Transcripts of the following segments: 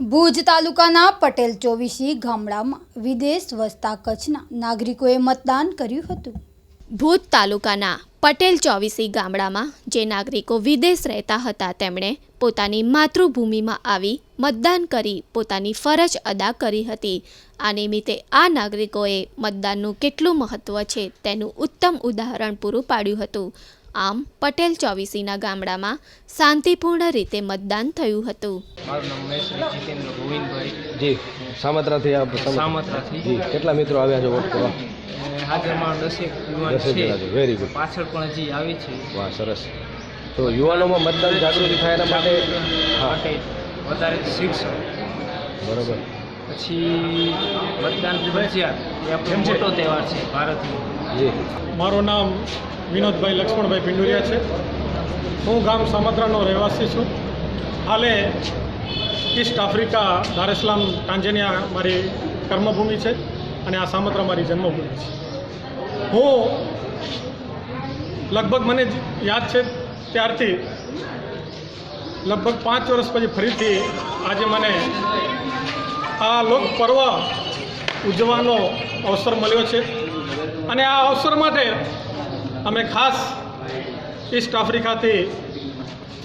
ભુજ તાલુકાના પટેલ ચોવીસી ગામડામાં વિદેશ વસતા કચ્છના નાગરિકોએ મતદાન કર્યું હતું. ભુજ તાલુકાના પટેલ ચોવીસી ગામડામાં જે નાગરિકો વિદેશ રહેતા હતા, તેમણે પોતાની માતૃભૂમિમાં આવી મતદાન કરી, પોતાની ફરજ અદા કરી હતી. આ નિમિત્તે આ નાગરિકોએ મતદાનનું કેટલું મહત્ત્વ છે તેનું ઉત્તમ ઉદાહરણ પૂરું પાડ્યું હતું. આમ પટેલ ચોવીસીના ગામડામાં શાંતિપૂર્ણ રીતે મતદાન થયું હતું. મારું નામ મહેશ્વરી જીતેન્દ્ર ગોવિંદભાઈ. જી સામત્રાથી આપ સામત્રાથી. જી કેટલા મિત્રો આવ્યા છે વોટ કરવા? હાજરમાં દસેક યુવાન છે. છે. વેરી ગુડ પાછળ પણ હજી આવી છે. વાહ સરસ. તો યુવાનોમાં મતદાન જાગૃતિ થાય એના માટે હા. વધારે શિક્ષણ. બરોબર. પછી મતદાન ફરજિયાત એ આપણો મોટો તહેવાર છે ભારતનો. મારું નામ વિનોદભાઈ લક્ષ્મણભાઈ પિંડુરિયા છે. હું ગામ સામત્રાનો રહેવાસી છું. હાલે ઈસ્ટ આફ્રિકા દારેસ્લામ ટાંજેનિયા મારી કર્મભૂમિ છે અને આ સામત્રા મારી જન્મભૂમિ છે. હું લગભગ મને જ યાદ છે ત્યારથી લગભગ પાંચ વર્ષ પછી ફરીથી આજે મને આ લોક પર્વ ઉજવવાનો અવસર મળ્યો છે. અને આ અવસર માટે અમે ખાસ ઈસ્ટ આફ્રિકાથી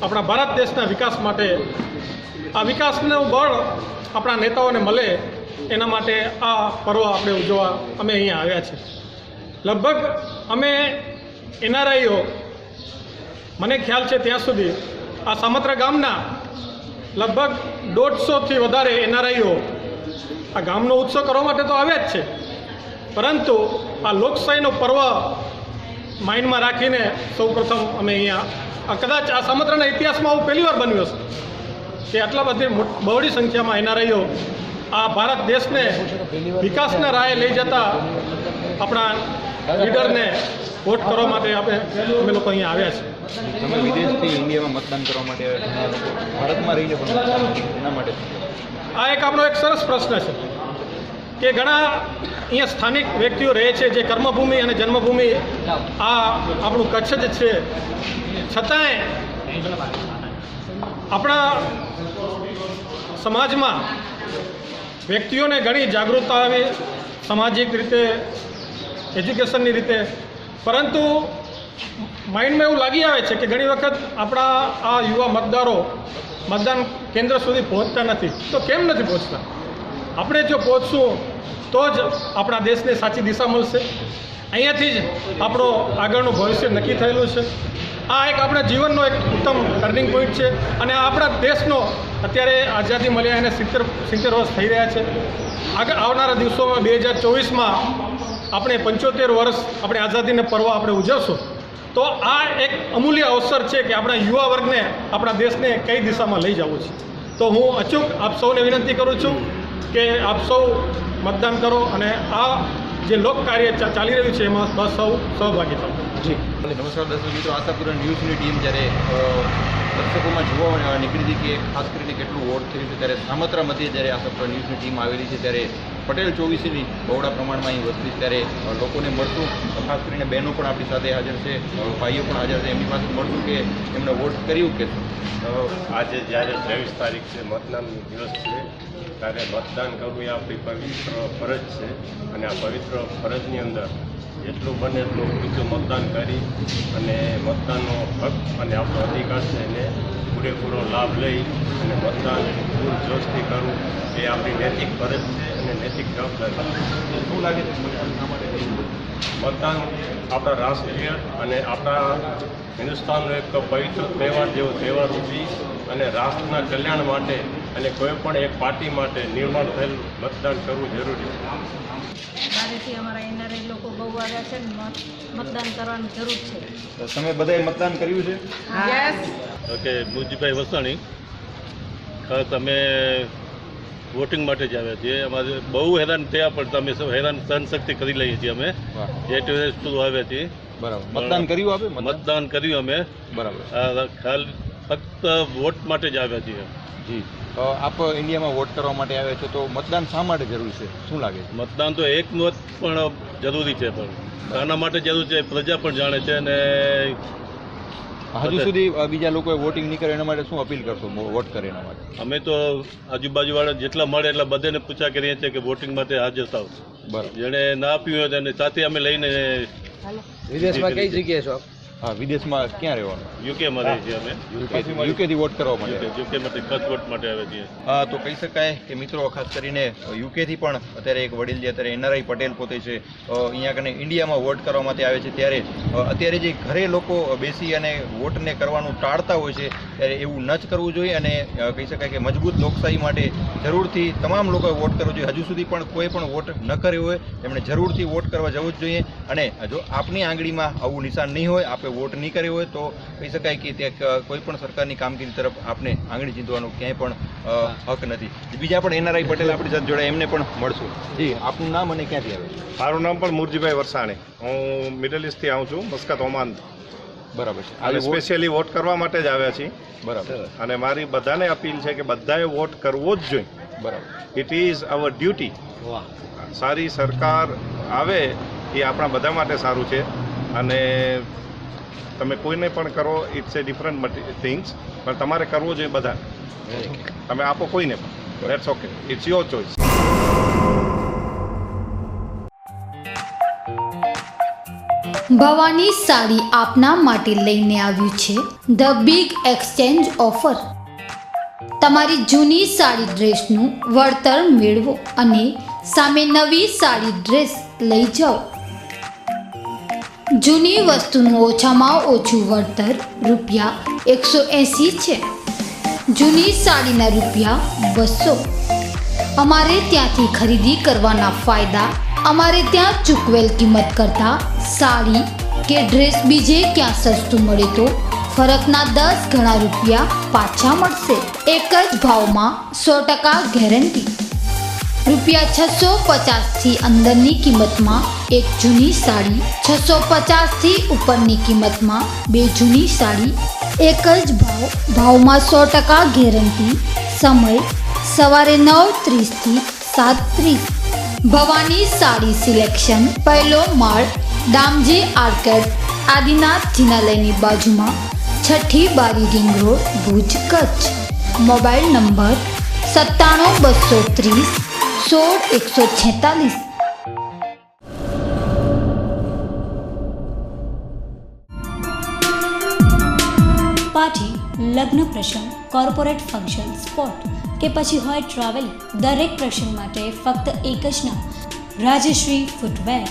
આપણા ભારત દેશના વિકાસ માટે, આ વિકાસનું બળ આપણા નેતાઓને મળે એના માટે આ પર્વ આપણે ઉજવવા અમે અહીંયા આવ્યા છીએ લગભગ અમે એનઆરઆઈઓ, મને ખ્યાલ છે ત્યાં સુધી આ સામત્રા ગામના લગભગ દોઢસોથી વધારે એનઆરઆઈઓ આ ગામનો ઉત્સવ કરવા માટે તો આવ્યા જ છે. પરંતુ આ લોકશાહીનો પર્વ માઇન્ડમાં રાખીને સૌપ્રથમ અમે અહીંયા, આ કદાચ આ સમત્રના ઇતિહાસમાં આવું પહેલી વાર બન્યું હશે કે આટલા બધી બહોળી સંખ્યામાં એનઆરઆઈઓ આ ભારત દેશને વિકાસના રાહે લઈ જતા આપણા લીડરને વોટ કરવા માટે આપણે અમે લોકો અહીંયા આવ્યા છીએ તમે વિદેશથી ઇન્ડિયામાં મતદાન કરવા માટે ઘણા લોકો ભારતમાં રહીને પણ એના માટે? આ એક આપણો એક સરસ પ્રશ્ન છે કે ઘણા અહીંયા સ્થાનિક વ્યક્તિઓ રહે છે જે કર્મભૂમિ અને જન્મભૂમિ આ આપણું કચ્છ જ છે. છતાંય આપણા સમાજમાં વ્યક્તિઓને ઘણી જાગૃતતા આવી સામાજિક રીતે એજ્યુકેશનની રીતે. પરંતુ માઇન્ડમાં એવું લાગી આવે છે કે ઘણી વખત આપણા આ યુવા મતદારો મતદાન કેન્દ્ર સુધી પહોંચતા નથી. તો કેમ નથી પહોંચતા? આપણે જો પહોંચશું, તો જ આપણા દેશને સાચી દિશા મળશે. અહીંયાથી જ આપણો આગળનું ભવિષ્ય નક્કી થયેલું છે. આ એક આપણા જીવનનો એક ઉત્તમ ટર્નિંગ પોઈન્ટ છે અને આપણા દેશનો અત્યારે આઝાદી મળ્યા એને સિત્તેર સિત્તેર વર્ષ થઈ રહ્યા છે. આગળ આવનારા દિવસોમાં બે હજાર ચોવીસમાં આપણે પંચોતેર વર્ષ આપણે આઝાદીને પર્વ આપણે ઉજવશું તો આ એક અમૂલ્ય અવસર છે કે આપણા યુવા વર્ગને આપણા દેશને કઈ દિશામાં લઈ જવું છે. તો હું અચૂક આપ સૌને વિનંતી કરું છું કે આપ સૌ મતદાન કરો અને આ જે લોક કાર્ય ચાલી રહ્યું છે એમાં બસ સૌ સહભાગી થાવ જી. નમસ્કાર દર્શક મિત્રો આશાપુરા ન્યૂઝની ટીમ જ્યારે દર્શકોમાં જોવા નીકળી હતી કે ખાસ કરીને કેટલું વોટ થયું છે. ત્યારે સામત્રા મધ્યે જ્યારે આ સત્ર ન્યૂઝની ટીમ આવેલી છે, ત્યારે પટેલ ચોવીસીની બહોળા પ્રમાણમાં અહીં વસ્તી ત્યારે લોકોને મળશું ખાસ કરીને બહેનો પણ આપણી સાથે હાજર છે ભાઈઓ પણ હાજર છે. એમની પાસે મળશું કે એમણે વોટ કર્યું કે આજે જ્યારે ત્રેવીસ તારીખ છે, મતદાનનો દિવસ છે, ત્યારે મતદાન કરવું એ આપણી પવિત્ર ફરજ છે. અને આ પવિત્ર ફરજની અંદર જેટલું બને એટલું ઊંચું મતદાન કરી અને મતદાનનો હક અને આપણો અધિકાર છે એને પૂરેપૂરો લાભ લઈ અને મતદાન પૂરજોશથી કરવું એ આપણી નૈતિક ફરજ છે અને નૈતિક જવાબદારી છે. શું લાગે છે મતદાન આપણા રાષ્ટ્રીય અને આપણા હિન્દુસ્તાનનો એક પવિત્ર તહેવાર જેવો તહેવાર ઉજવી અને રાષ્ટ્રના કલ્યાણ માટે અને કોઈ પણ એક પાર્ટી માટે નિર્માણ થયેલ મતદાન કરવું જરૂરી છે. મારેથી અમારા એનઆરઆઈ લોકો બહુ આવ્યા છે મતદાન કરવાની જરૂર છે. તો તમે બધાએ મતદાન કર્યું છે? ઓકે મુજીભાઈ વસાણી ખાસ અમે વોટિંગ માટે જ આવ્યા છીએ. અમારે બહુ હેરાન થયા પણ તમે સૌ હેરાન સહનશક્તિ કરી લઈએ છીએ અમે. જે ટેરેસ આવ્યા છીએ. બરાબર. મતદાન કર્યું આપે? મતદાન? મતદાન કર્યું અમે. બરાબર. આ ખાલી ફક્ત વોટ માટે જ આવ્યા છીએ. જી. આપ ઇન્ડિયામાં વોટ કરવા માટે આવ્યા છો તો મતદાન શા માટે જરૂરી છે? શું લાગે છે? મતદાન તો એક મત પણ જરૂરી છે પણ. આના માટે જરૂર છે પ્રજા પણ જાણે છે અને હજુ સુધી બીજા લોકોએ વોટિંગ નહીં કરે એના માટે શું અપીલ કરશો વોટ કરે એના માટે? અમે તો આજુબાજુવાળા જેટલા મળે એટલા બધાને પૂછા કરીએ છીએ કે વોટિંગ માટે હાજર થાવ. બરાબર. જેણે ના આપ્યું હોય તેને સાથે અમે લઈને વિદેશમાં કઈ જગ્યાએ છો આપ? હા વિદેશમાં ક્યાં રહેવાનું? યુકેમાં રહીએ છીએ અમે. યુકેથી વોટ કરવા માટે? યુકે માટે કચ્છ વોટ માટે આવે છીએ. હા તો કહી શકાય કે મિત્રો ખાસ કરીને યુકેથી પણ અત્યારે એક વડીલ જે અત્યારે એનઆરઆઈ પટેલ પોતે છે અહીંયા કને ઇન્ડિયામાં વોટ કરવા માટે આવે છે. ત્યારે અત્યારે જે ઘરે લોકો બેસી અને વોટને કરવાનું ટાળતા હોય છે ત્યારે એવું ન જ કરવું જોઈએ અને કહી શકાય કે મજબૂત લોકશાહી માટે જરૂરથી તમામ લોકોએ વોટ કરવો જોઈએ. હજુ સુધી પણ કોઈ પણ વોટ ન કર્યો હોય તેમણે જરૂરથી વોટ કરવા જવું જ જોઈએ. અને જો આપની આંગળીમાં આવું નિશાન નહીં હોય આપે વોટ નહીં કર્યો હોય તો કહી શકાય કે ત્યાં કોઈ પણ સરકારની કામગીરી તરફ આપને આંગળી ચીંધવાનો ક્યાંય પણ હક નથી. બીજા પણ એનઆરઆઈ પટેલ આપણી સાથે જોડાય એમને પણ મળશું. જી આપનું નામ અને ક્યાંથી આવે? મારું નામ પણ મુરજીભાઈ વરસાણી. હું મિડલ ઇસ્ટથી આવું છું મસ્કત ઓમાન. બરાબર છે. આજે સ્પેશિયલી વોટ કરવા માટે જ આવ્યા છીએ. બરાબર. અને મારી બધાને અપીલ છે કે બધાએ વોટ કરવો જ જોઈએ. બરાબર. ઇટ ઇઝ અવર ડ્યુટી સારી સરકાર આવે એ આપણા બધા માટે સારું છે. અને તમે કોઈને પણ કરો ઇટ્સ એ ડિફરન્ટ થિંગ્સ પણ તમારે કરવું જોઈએ બધા તમે આપો કોઈને પણ. That's okay it's your choice Bhavani Sari આપના માટે લઈને આવ્યું છે. ધ બિગ એક્સચેન્જ ઓફર તમારી જૂની સાડી ડ્રેસનું વળતર મેળવો અને સામે નવી સાડી ડ્રેસ લઈ જાઓ. જૂની વસ્તુનું ઓછામાં ઓછું વળતર રૂપિયા એકસો એંસી છે. જૂની સાડીના રૂપિયા બસો. અમારે ત્યાંથી ખરીદી કરવાના ફાયદા અમારે ત્યાં ચૂકવેલ કિંમત કરતાં સાડી કે ડ્રેસ બીજે ક્યાં સસ્તું મળે તો ફરકના દસ ગણા રૂપિયા પાછા મળશે. એક જ ભાવમાં સો ટકા ગેરંટી. રૂપિયા છસો પચાસથી અંદરની કિંમતમાં એક જૂની સાડી, છસો પચાસથી ઉપરની કિંમતમાં બે જૂની સાડી, એક જ ભાવ, ભાવમાં સો ટકા ગેરંટી, સમય સવારે નવ ત્રીસથી સાત ત્રીસ. ભવાની સાડી સિલેક્શન, પહેલો માળ ડામજી આર્કેડ, આદિનાથ જિનાલયની બાજુમાં, છઠ્ઠી બારી ring road, Bhuj Kutch. Mobile number સત્તાણું બસો ત્રીસ સોળ એકસો છેતાલીસ પાર્ટી, લગ્ન પ્રસંગ કોર્પોરેટ ફંક્શન સ્પોટ કે પછી હોય ટ્રાવેલ દરેક પ્રસંગ માટે ફક્ત એક જ નામ, રાજશ્રી ફૂટવેર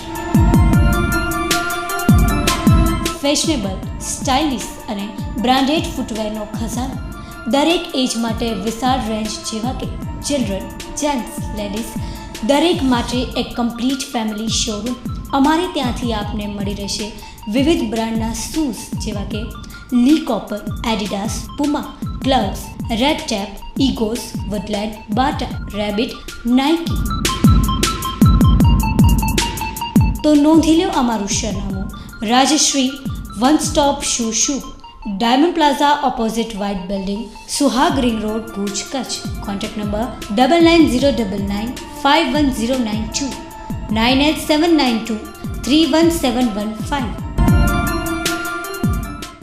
ફેશનેબલ સ્ટાઇલિશ અને બ્રાન્ડેડ ફૂટવેરનો ખજાનો, દરેક એજ માટે વિશાળ રેન્જ જેવા કે ચિલ્ડ્રન જેન્ટ્સ લેડીઝ દરેક માટે એક કમ્પ્લીટ ફેમિલી શોરૂમ અમારે ત્યાંથી આપને મળી રહેશે વિવિધ બ્રાન્ડના શૂઝ જેવા કે Lee Cooper, Adidas, Puma, gloves, Red Tape Egoss Woodland, Bata, Rabbit, Nike. તો નોંધી લો અમારું સરનામું. Rajshree, one stop shoe shoe. Diamond Plaza opposite white building Suhag ring road Bhuj Kutch contact number double nine zero double nine five one zero nine two nine eight seven nine two three one seven one five